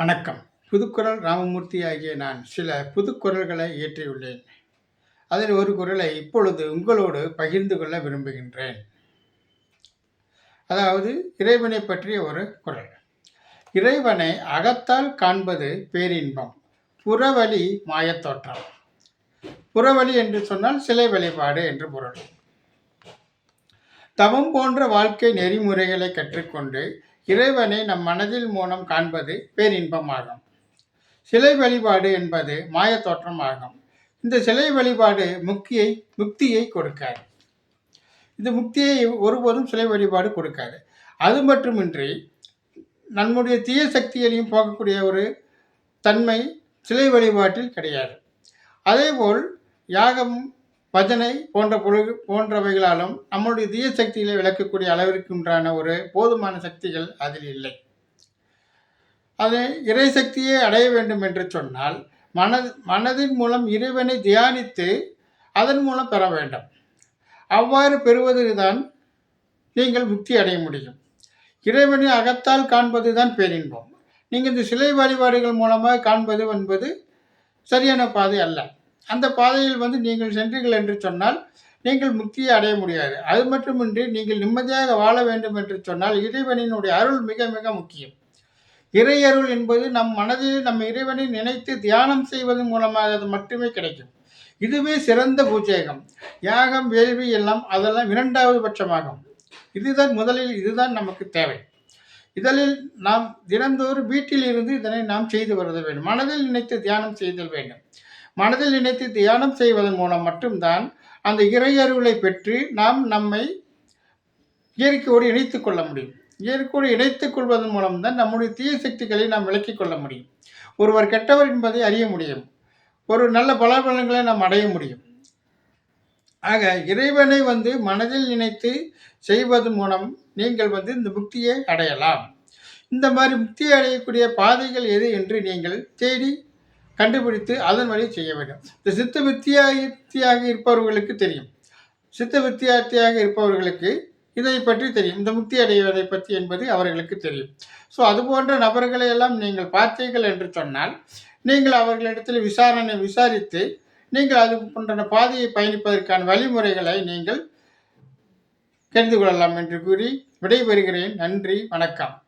வணக்கம். புதுக்குரல் ராமமூர்த்தி ஆகிய நான் சில புதுக்குரல்களை இயற்றியுள்ளேன். அதில் ஒரு குரலை இப்பொழுது உங்களோடு பகிர்ந்து கொள்ள விரும்புகின்றேன். அதாவது இறைவனை பற்றிய ஒரு குரல். இறைவனை அகத்தால் காண்பது பேரின்பம் புறவழி மாயத்தோற்றம் புறவழி என்று சொன்னால் சிலை வழிபாடு என்று பொருள். தவம் போன்ற வாழ்க்கை நெறிமுறைகளை கற்றுக்கொண்டு இறைவனை நம் மனதில் மூலம் காண்பது பேரின்பமாகும். சிலை வழிபாடு என்பது மாய தோற்றமாகும். இந்த சிலை வழிபாடு முக்தியை முக்தியை கொடுக்காது. இந்த முக்தியை ஒருபோதும் சிலை வழிபாடு கொடுக்காது. அது மட்டுமின்றி நம்முடைய தீய சக்திகளையும் போகக்கூடிய ஒரு தன்மை சிலை வழிபாட்டில் கிடையாது. அதேபோல் யாகம் பஜனை போன்ற பொழுது போன்றவைகளாலும் நம்முடைய தீய சக்திகளை விளக்கக்கூடிய அளவிற்கு உண்டான ஒரு போதுமான சக்திகள் அதில் இல்லை. அதை இறை சக்தியை அடைய வேண்டும் என்று சொன்னால் மனது மனதின் மூலம் இறைவனை தியானித்து அதன் மூலம் பெற வேண்டும். அவ்வாறு பெறுவதுதான் நீங்கள் முக்தி அடைய முடியும். இறைவனை அகத்தால் காண்பது தான் பேரின்பம் நீங்கள் இந்த சிலை வழிபாடுகள் மூலமாக காண்பது என்பது சரியான பாதை அல்ல. அந்த பாதையில் வந்து நீங்கள் சென்றீர்கள் என்று சொன்னால் நீங்கள் முக்தியை அடைய முடியாது. அது மட்டுமின்றி நீங்கள் நிம்மதியாக வாழ வேண்டும் என்று சொன்னால் இறைவனினுடைய அருள் மிக மிக முக்கியம். இறையருள் என்பது நம் மனதில் நம் இறைவனை நினைத்து தியானம் செய்வதன் மூலமாக அது மட்டுமே கிடைக்கும். இதுவே சிறந்த பூஜேகம் யாகம் வேள்வி எல்லாம் அதெல்லாம் இரண்டாவது பட்சமாகும். இதுதான் முதலில் இதுதான் நமக்கு தேவை. இதழில் நாம் தினந்தோறும் வீட்டில் இருந்து இதனை நாம் செய்து வருத வேண்டும். மனதில் நினைத்து தியானம் செய்தல் வேண்டும். மனதில் நினைத்து தியானம் செய்வதன் மூலம் மட்டும்தான் அந்த இறையருளை பெற்று நாம் நம்மை இயற்கையோடு இணைத்து கொள்ள முடியும். இயற்கையோடு இணைத்துக் கொள்வதன் மூலம்தான் நம்முடைய தீய சக்திகளை நாம் விளக்கிக் கொள்ள முடியும். ஒருவர் கெட்டவர் என்பதை அறிய முடியும். ஒரு நல்ல பலபலங்களை நாம் அடைய முடியும். ஆக இறைவனை வந்து மனதில் நினைத்து செய்வதன் மூலம் நீங்கள் வந்து இந்த முக்தியை அடையலாம். இந்த மாதிரி முக்தி அடையக்கூடிய பாதைகள் எது என்று நீங்கள் தேடி கண்டுபிடித்து அதன் வழி செய்ய வேண்டும். இந்த சித்த வித்தியார்த்தியாக இருப்பவர்களுக்கு தெரியும். சித்த வித்தியார்த்தியாக இருப்பவர்களுக்கு இதை பற்றி தெரியும். இந்த முக்தி அடைவதை பற்றி என்பது அவர்களுக்கு தெரியும். ஸோ அது போன்ற நபர்களை எல்லாம் நீங்கள் பார்த்தீர்கள் என்று சொன்னால் நீங்கள் அவர்களிடத்தில் விசாரணை விசாரித்து நீங்கள் அது போன்ற பாதையை பயணிப்பதற்கான வழிமுறைகளை நீங்கள் தெரிந்து கொள்ளலாம் என்று கூறி விடைபெறுகிறேன். நன்றி வணக்கம்.